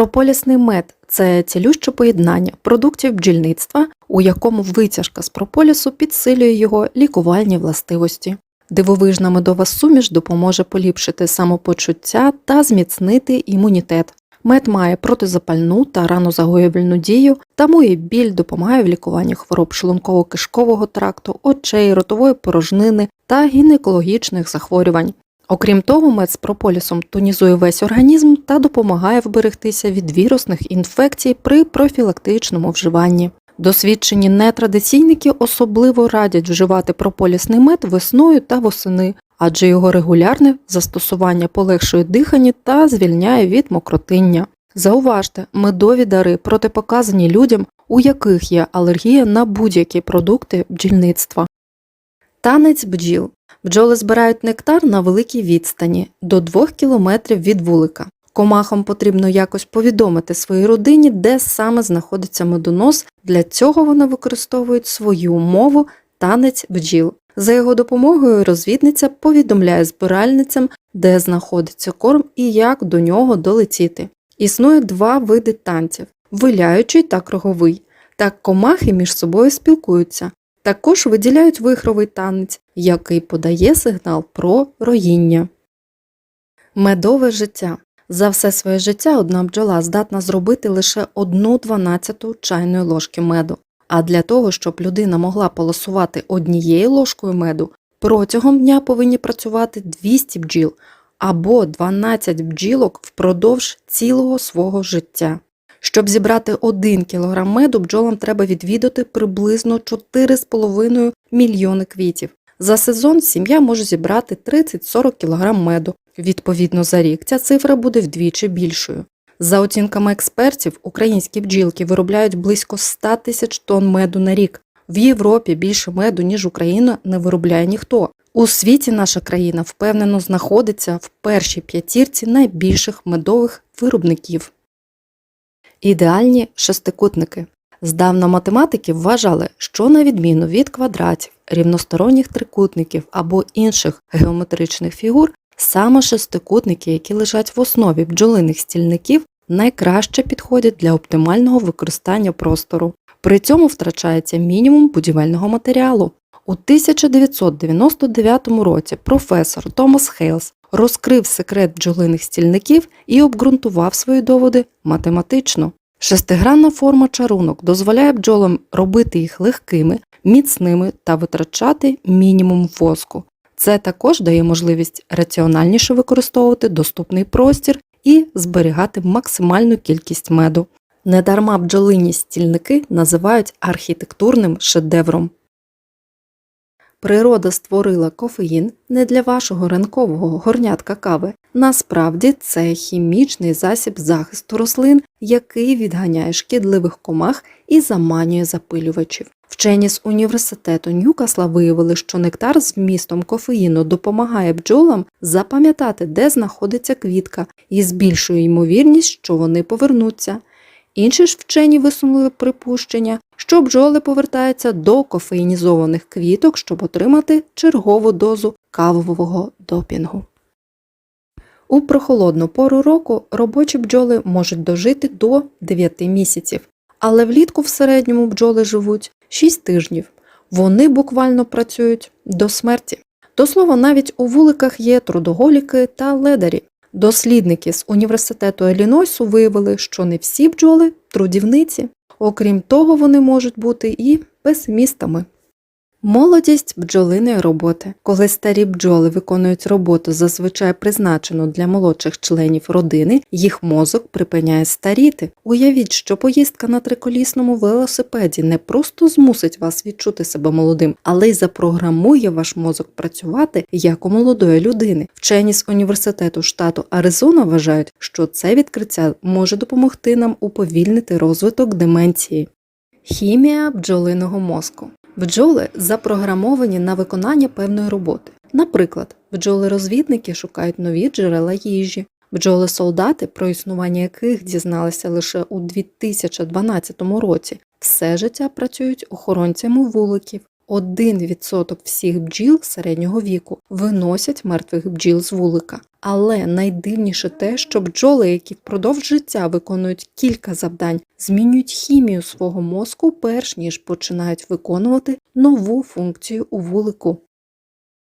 Прополісний мед це цілюще поєднання продуктів бджільництва, у якому витяжка з прополісу підсилює його лікувальні властивості. Дивовижна медова суміш допоможе поліпшити самопочуття та зміцнити імунітет. Мед має протизапальну та ранозагоювальну дію, тамує біль, допомагає в лікуванні хвороб шлунково-кишкового тракту, очей, ротової порожнини та гінекологічних захворювань. Окрім того, мед з прополісом тонізує весь організм та допомагає вберегтися від вірусних інфекцій при профілактичному вживанні. Досвідчені нетрадиційники особливо радять вживати прополісний мед весною та восени, адже його регулярне застосування полегшує дихання та звільняє від мокротиння. Зауважте, медові дари протипоказані людям, у яких є алергія на будь-які продукти бджільництва. Танець бджіл. Бджоли збирають нектар на великій відстані до 2 км від вулика. Комахам потрібно якось повідомити своїй родині, де саме знаходиться медонос. Для цього вони використовують свою мову танець бджіл. За його допомогою розвідниця повідомляє збиральницям, де знаходиться корм і як до нього долетіти. Існує два види танців виляючий та круговий. Так комахи між собою спілкуються. Також виділяють вихровий танець, який подає сигнал про роїння. Медове життя. За все своє життя одна бджола здатна зробити лише одну дванадцяту чайної ложки меду. А для того, щоб людина могла полосувати однією ложкою меду, протягом дня повинні працювати 200 бджіл або 12 бджілок впродовж цілого свого життя. Щоб зібрати 1 кг меду, бджолам треба відвідати приблизно 4,5 мільйони квітів. За сезон сім'я може зібрати 30-40 кг меду. Відповідно, за рік ця цифра буде вдвічі більшою. За оцінками експертів, українські бджілки виробляють близько 100 тисяч тонн меду на рік. В Європі більше меду, ніж Україна, не виробляє ніхто. У світі наша країна впевнено знаходиться в першій п'ятірці найбільших медових виробників. Ідеальні шестикутники. Здавна математики вважали, що на відміну від квадратів, рівносторонніх трикутників або інших геометричних фігур, саме шестикутники, які лежать в основі бджолиних стільників, найкраще підходять для оптимального використання простору. При цьому втрачається мінімум будівельного матеріалу. У 1999 році професор Томас Хейлс розкрив секрет бджолиних стільників і обґрунтував свої доводи математично. Шестигранна форма чарунок дозволяє бджолам робити їх легкими, міцними та витрачати мінімум воску. Це також дає можливість раціональніше використовувати доступний простір і зберігати максимальну кількість меду. Недарма бджолині стільники називають архітектурним шедевром. Природа створила кофеїн не для вашого ранкового горнятка кави. Насправді це хімічний засіб захисту рослин, який відганяє шкідливих комах і заманює запилювачів. Вчені з університету Ньюкасла виявили, що нектар з вмістом кофеїну допомагає бджолам запам'ятати, де знаходиться квітка, і збільшує ймовірність, що вони повернуться. Інші ж вчені висунули припущення, що бджоли повертаються до кофеїнізованих квіток, щоб отримати чергову дозу кавового допінгу. У прохолодну пору року робочі бджоли можуть дожити до 9 місяців, але влітку в середньому бджоли живуть 6 тижнів. Вони буквально працюють до смерті. До слова, навіть у вуликах є трудоголіки та ледарі. Дослідники з університету Елінойсу виявили, що не всі бджоли трудівниці. Окрім того, вони можуть бути і песимістами. Молодість бджолиної роботи. Коли старі бджоли виконують роботу, зазвичай призначену для молодших членів родини, їх мозок припиняє старіти. Уявіть, що поїздка на триколісному велосипеді не просто змусить вас відчути себе молодим, але й запрограмує ваш мозок працювати як у молодої людини. Вчені з університету штату Аризона вважають, що це відкриття може допомогти нам уповільнити розвиток деменції. Хімія бджолиного мозку. Бджоли запрограмовані на виконання певної роботи. Наприклад, бджоли-розвідники шукають нові джерела їжі, бджоли-солдати, про існування яких дізналися лише у 2012 році, все життя працюють охоронцями вуликів. 1% всіх бджіл середнього віку виносять мертвих бджіл з вулика. Але найдивніше те, що бджоли, які впродовж життя виконують кілька завдань, змінюють хімію свого мозку, перш ніж починають виконувати нову функцію у вулику.